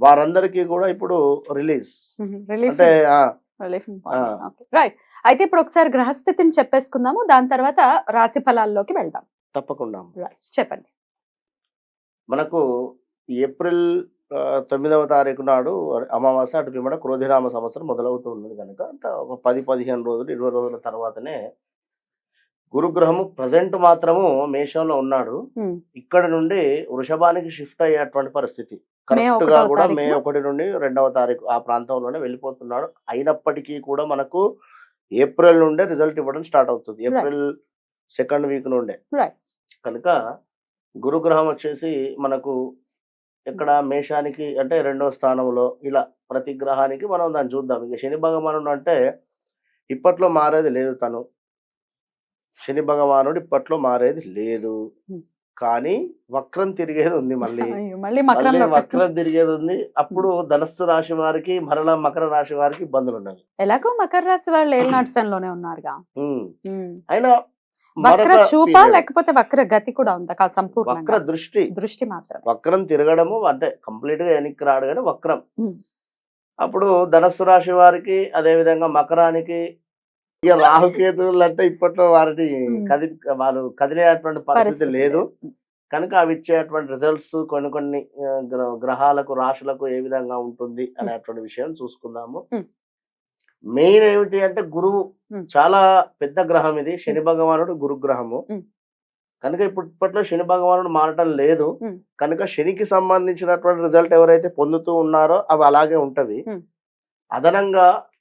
వారందరికీ కూడా ఇప్పుడు రిలీజ్. అంటే. రైట్. అయితే ఇప్పుడు ఒకసారి గ్రహస్థితిని చెప్పేసుకుందాము. దాని తర్వాత రాశి ఫలాల్లోకి వెళ్దాం. తప్పకుండా రైట్. చెప్పండి. మనకు ఏప్రిల్ తొమ్మిదవ తారీఖు నాడు అమావాస్య అటు పిమ్మట క్రోధినామ సంవత్సరం మొదలవుతూ ఉన్నది కనుక ఒక పది పదిహేను రోజులు ఇరవై రోజుల తర్వాతనే గురుగ్రహము ప్రజెంట్ మాత్రము మేషంలో ఉన్నాడు. ఇక్కడ నుండి వృషభానికి షిఫ్ట్ అయ్యేటువంటి పరిస్థితి. కరెక్ట్గా కూడా మే? ఒకటి నుండి రెండవ తారీఖు ఆ ప్రాంతంలోనే వెళ్ళిపోతున్నాడు. అయినప్పటికీ కూడా మనకు ఏప్రిల్ నుండే రిజల్ట్ ఇవ్వడం స్టార్ట్ అవుతుంది. ఏప్రిల్ సెకండ్ వీక్ నుండే. కనుక గురుగ్రహం వచ్చేసి మనకు ఇక్కడ మేషానికి అంటే రెండవ స్థానంలో ఇలా ప్రతి గ్రహానికి మనం దాన్ని చూద్దాం. ఇక శని భగవానుడు అంటే ఇప్పట్లో మారేది లేదు తను. శని భగవానుడు ఇప్పట్లో మారేది లేదు. కానీ వక్రం తిరిగేది ఉంది మళ్ళీ మళ్ళీ వక్రం తిరిగేది ఉంది అప్పుడు ధనస్సు రాశి వారికి మరలా మకర రాశి వారికి ఇబ్బందులు ఉన్నవి ఎలాగో మకర రాశి వాళ్ళు ఏళ్ళనాటిసంలోనే ఉన్నారుగా. అయినా వక్ర చూప. లేకపోతే వక్ర గతి కూడా ఉందా? కాదు వక్ర దృష్టి. దృష్టి మాత్రం వక్రం తిరగడము అంటే కంప్లీట్గా వెనక్కి రాడు కానీ వక్రం. అప్పుడు ధనస్సు రాశి వారికి అదే విధంగా మకరానికి ఇక రాహుకేతువులు అంటే ఇప్పట్లో వారిని. కది వారు కదిలేటువంటి పరిస్థితి లేదు. కనుక అవి ఇచ్చేటువంటి రిజల్ట్స్ కొన్ని కొన్ని గ్రహాలకు రాశులకు ఏ విధంగా ఉంటుంది అనేటువంటి విషయం చూసుకుందాము. మెయిన్ ఏమిటి అంటే గురువు. చాలా పెద్ద గ్రహం ఇది శని భగవానుడు గురుగ్రహము. కనుక ఇప్పుడు ఇప్పట్లో శని భగవానుడు మారటం లేదు. కనుక శనికి సంబంధించినటువంటి రిజల్ట్ ఎవరైతే పొందుతూ ఉన్నారో అవి అలాగే ఉంటవి. అదనంగా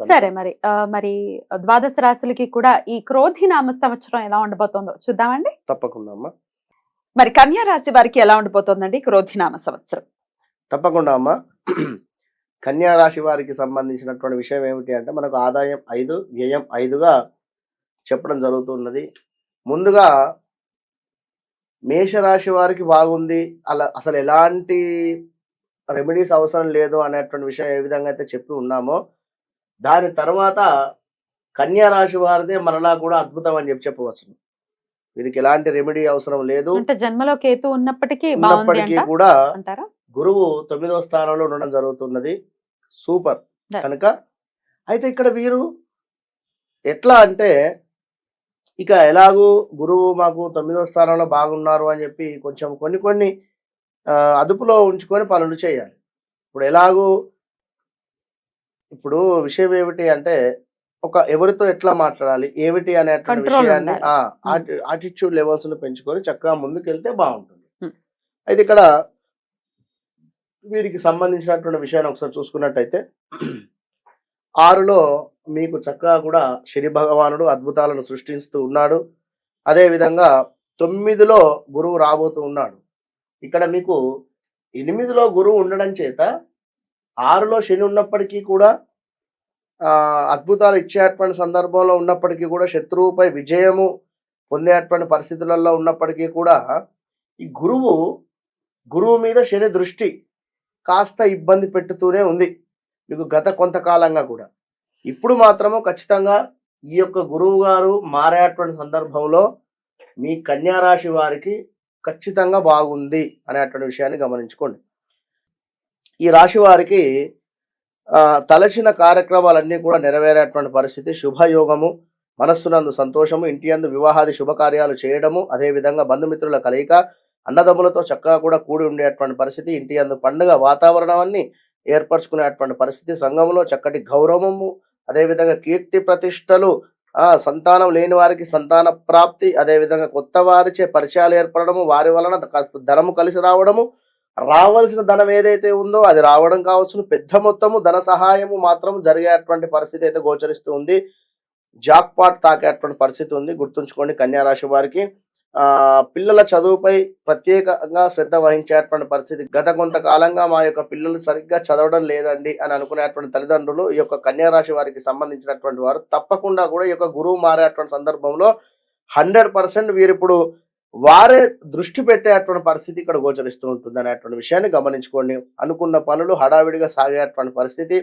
సరే మరి మరి ద్వాదశ రాశులకి కూడా ఈ క్రోధి నామ సంవత్సరం ఎలా ఉండబోతోందో చూద్దామండి. తప్పకుండా అమ్మా. మరి కన్యా రాశి వారికి ఎలా ఉండిపోతుందండి క్రోధినామ సంవత్సరం? తప్పకుండా అమ్మా. కన్యా రాశి వారికి సంబంధించినటువంటి విషయం ఏమిటి అంటే మనకు ఆదాయం ఐదు వ్యయం ఐదుగా చెప్పడం జరుగుతున్నది. ముందుగా మేషరాశి వారికి బాగుంది అలా అసలు ఎలాంటి రెమెడీస్ అవసరం లేదు అనేటువంటి విషయం ఏ విధంగా అయితే చెప్పి ఉన్నామో దాని తర్వాత కన్యా రాశి వారిదే మరలా కూడా అద్భుతం అని చెప్పి చెప్పవచ్చు వీరికి ఎలాంటి రెమెడీ అవసరం లేదు. అంటే జన్మలో కేతు ఉన్నప్పటికీ ఉన్నప్పటికీ కూడా గురువు తొమ్మిదవ స్థానంలో ఉండడం జరుగుతున్నది. సూపర్. కనుక అయితే ఇక్కడ వీరు ఎట్లా అంటే ఇక ఎలాగూ గురువు మాకు తొమ్మిదవ స్థానంలో బాగున్నారు అని చెప్పి కొంచెం కొన్ని కొన్ని అదుపులో ఉంచుకొని పనులు చేయాలి. ఇప్పుడు ఎలాగూ ఇప్పుడు విషయం ఏమిటి అంటే ఒక ఎవరితో ఎట్లా మాట్లాడాలి ఏమిటి అనేటువంటి Control విషయాన్ని. ఆటిట్యూడ్ లెవెల్స్ను పెంచుకొని చక్కగా ముందుకెళ్తే బాగుంటుంది. అయితే ఇక్కడ వీరికి సంబంధించినటువంటి విషయాన్ని ఒకసారి చూసుకున్నట్టయితే ఆరులో మీకు చక్కగా కూడా శని భగవానుడు అద్భుతాలను సృష్టిస్తూ ఉన్నాడు అదే విధంగా తొమ్మిదిలో గురువు రాబోతూ ఉన్నాడు ఇక్కడ మీకు ఎనిమిదిలో గురువు ఉండడం చేత ఆరులో శని ఉన్నప్పటికీ కూడా అద్భుతాలు ఇచ్చేటువంటి సందర్భంలో ఉన్నప్పటికీ కూడా శత్రువుపై విజయము పొందేటువంటి పరిస్థితులలో ఉన్నప్పటికీ కూడా ఈ గురువు గురువు మీద శని దృష్టి కాస్త ఇబ్బంది పెట్టుతూనే ఉంది. మీకు గత కొంతకాలంగా కూడా. ఇప్పుడు మాత్రము ఖచ్చితంగా ఈ యొక్క గురువు గారు మారేటువంటి సందర్భంలో మీ కన్యారాశి వారికి ఖచ్చితంగా బాగుంది అనేటువంటి విషయాన్ని గమనించుకోండి. ఈ రాశి వారికి తలచిన కార్యక్రమాలన్నీ కూడా నెరవేరేటువంటి పరిస్థితి. శుభయోగము మనస్సునందు సంతోషము ఇంటి అందు వివాహాది శుభకార్యాలు చేయడము అదేవిధంగా బంధుమిత్రుల కలయిక అన్నదమ్ములతో చక్కగా కూడా కూడి ఉండేటువంటి పరిస్థితి ఇంటి అందు పండుగ వాతావరణాన్ని ఏర్పరచుకునేటువంటి పరిస్థితి. సంఘంలో చక్కటి గౌరవము అదేవిధంగా కీర్తి ప్రతిష్టలు ఆ సంతానం లేని వారికి సంతాన ప్రాప్తి అదేవిధంగా కొత్త వారిచే పరిచయాలు ఏర్పడము వారి వలన కాస్త ధనము కలిసి రావడము రావాల్సిన ధనం ఏదైతే ఉందో అది రావడం కావచ్చు పెద్ద మొత్తము ధన సహాయము మాత్రం జరిగేటువంటి పరిస్థితి అయితే గోచరిస్తూ ఉంది. జాక్పాట్ తాకేటువంటి పరిస్థితి ఉంది. గుర్తుంచుకోండి కన్యారాశి వారికి. ఆ పిల్లల చదువుపై ప్రత్యేకంగా శ్రద్ధ వహించేటువంటి పరిస్థితి. గత కొంతకాలంగా మా యొక్క పిల్లలు సరిగ్గా చదవడం లేదండి అని అనుకునేటువంటి తల్లిదండ్రులు ఈ యొక్క కన్యారాశి వారికి సంబంధించినటువంటి వారు తప్పకుండా కూడా ఈ యొక్క గురువు మారేటువంటి సందర్భంలో హండ్రెడ్ పర్సెంట్ వీరిప్పుడు వారే దృష్టి పెట్టేటువంటి పరిస్థితి ఇక్కడ గోచరిస్తూ ఉంటుంది అనేటువంటి విషయాన్ని గమనించుకోండి. అనుకున్న పనులు హడావిడిగా సాగేటువంటి పరిస్థితి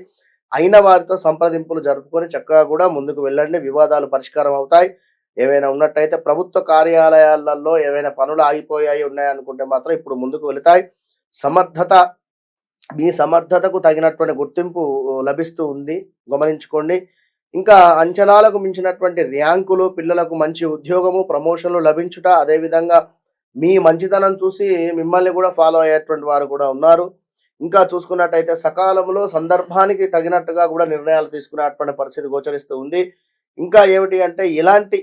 అయిన వారితో సంప్రదింపులు జరుపుకొని చక్కగా కూడా ముందుకు వెళ్ళండి. వివాదాలు పరిష్కారం అవుతాయి. ఏవైనా ఉన్నట్టయితే ప్రభుత్వ కార్యాలయాలలో ఏవైనా పనులు ఆగిపోయాయి ఉన్నాయనుకుంటే మాత్రం ఇప్పుడు ముందుకు వెళతాయి. సమర్థత మీ సమర్థతకు తగినటువంటి గుర్తింపు లభిస్తూ ఉంది. గమనించుకోండి. ఇంకా అంచనాలకు మించినటువంటి ర్యాంకులు పిల్లలకు మంచి ఉద్యోగము ప్రమోషన్లు లభించుట అదేవిధంగా మీ మంచితనం చూసి మిమ్మల్ని కూడా ఫాలో అయ్యేటువంటి వారు కూడా ఉన్నారు. ఇంకా చూసుకున్నట్టయితే సకాలంలో సందర్భానికి తగినట్టుగా కూడా నిర్ణయాలు తీసుకునేటువంటి పరిస్థితి గోచరిస్తూ ఉంది. ఇంకా ఏమిటి అంటే ఇలాంటి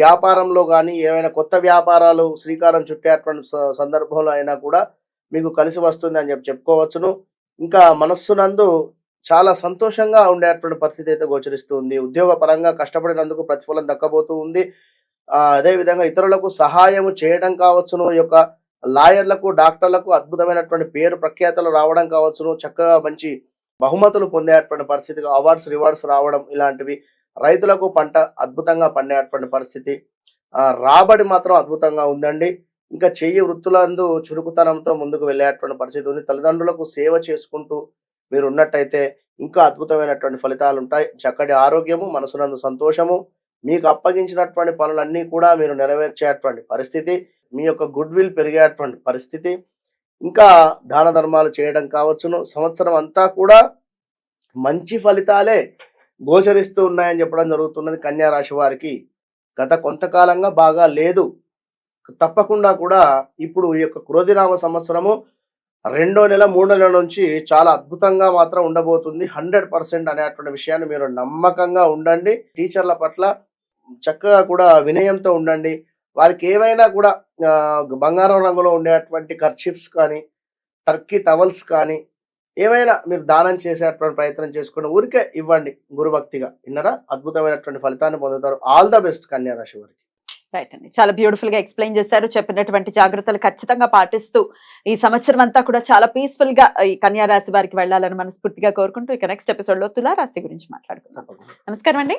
వ్యాపారంలో కానీ ఏమైనా కొత్త వ్యాపారాలు శ్రీకారం చుట్టేటువంటి సందర్భంలో అయినా కూడా మీకు కలిసి వస్తుంది అని చెప్పి చెప్పుకోవచ్చును. ఇంకా మనస్సునందు చాలా సంతోషంగా ఉండేటువంటి పరిస్థితి అయితే గోచరిస్తూ ఉంది. ఉద్యోగ పరంగా కష్టపడినందుకు ప్రతిఫలం దక్కబోతూ ఉంది. అదేవిధంగా అదే విధంగా ఇతరులకు సహాయం చేయడం కావచ్చును ఈ యొక్క లాయర్లకు డాక్టర్లకు అద్భుతమైనటువంటి పేరు ప్రఖ్యాతలు రావడం కావచ్చును చక్కగా మంచి బహుమతులు పొందేటువంటి పరిస్థితి అవార్డ్స్ రివార్డ్స్ రావడం ఇలాంటివి రైతులకు పంట అద్భుతంగా పండేటువంటి పరిస్థితి. రాబడి మాత్రం అద్భుతంగా ఉందండి. ఇంకా చెయ్యి వృత్తులందు చురుకుతనంతో ముందుకు వెళ్ళేటువంటి పరిస్థితి ఉంది. తల్లిదండ్రులకు సేవ చేసుకుంటూ మీరు ఉన్నట్టయితే ఇంకా అద్భుతమైనటువంటి ఫలితాలు ఉంటాయి. చక్కటి ఆరోగ్యము మనసునందు సంతోషము మీకు అప్పగించినటువంటి పనులన్నీ కూడా మీరు నెరవేర్చేటువంటి పరిస్థితి మీ యొక్క గుడ్ విల్ పెరిగేటువంటి పరిస్థితి ఇంకా దాన ధర్మాలు చేయడం కావచ్చును. సంవత్సరం అంతా కూడా మంచి ఫలితాలే గోచరిస్తూ ఉన్నాయని చెప్పడం జరుగుతున్నది కన్యా రాశి వారికి. గత కొంతకాలంగా బాగా లేదు. తప్పకుండా కూడా ఇప్పుడు ఈ యొక్క క్రోధినామ సంవత్సరము రెండో నెల మూడో నెల నుంచి చాలా అద్భుతంగా మాత్రం ఉండబోతుంది. హండ్రెడ్ పర్సెంట్ అనేటువంటి విషయాన్ని మీరు నమ్మకంగా ఉండండి. టీచర్ల పట్ల చక్కగా కూడా వినయంతో ఉండండి. వారికి ఏవైనా కూడా బంగారం రంగులో ఉండేటువంటి కర్చిప్స్ కానీ టర్కీ టవల్స్ కానీ ఏమైనా మీరు దానం చేసేటువంటి ప్రయత్నం చేసుకుని ఊరికే ఇవ్వండి గురుభక్తిగా. విన్నరా? అద్భుతమైనటువంటి ఫలితాన్ని పొందుతారు. ఆల్ ద బెస్ట్ కన్యా రాశి వారికి. రైట్ అండి. చాలా బ్యూటిఫుల్గా ఎక్స్ప్లెయిన్ చేశారు. చెప్పినటువంటి జాగ్రత్తలు ఖచ్చితంగా పాటిస్తూ ఈ సంవత్సరం అంతా కూడా చాలా పీస్ఫుల్గా ఈ కన్యా రాశి వారికి వెళ్ళాలని మనస్ఫూర్తిగా కోరుకుంటూ ఇక నెక్స్ట్ ఎపిసోడ్లో తులా రాశి గురించి మాట్లాడుకుందాం. తప్పకుండా. నమస్కారం అండి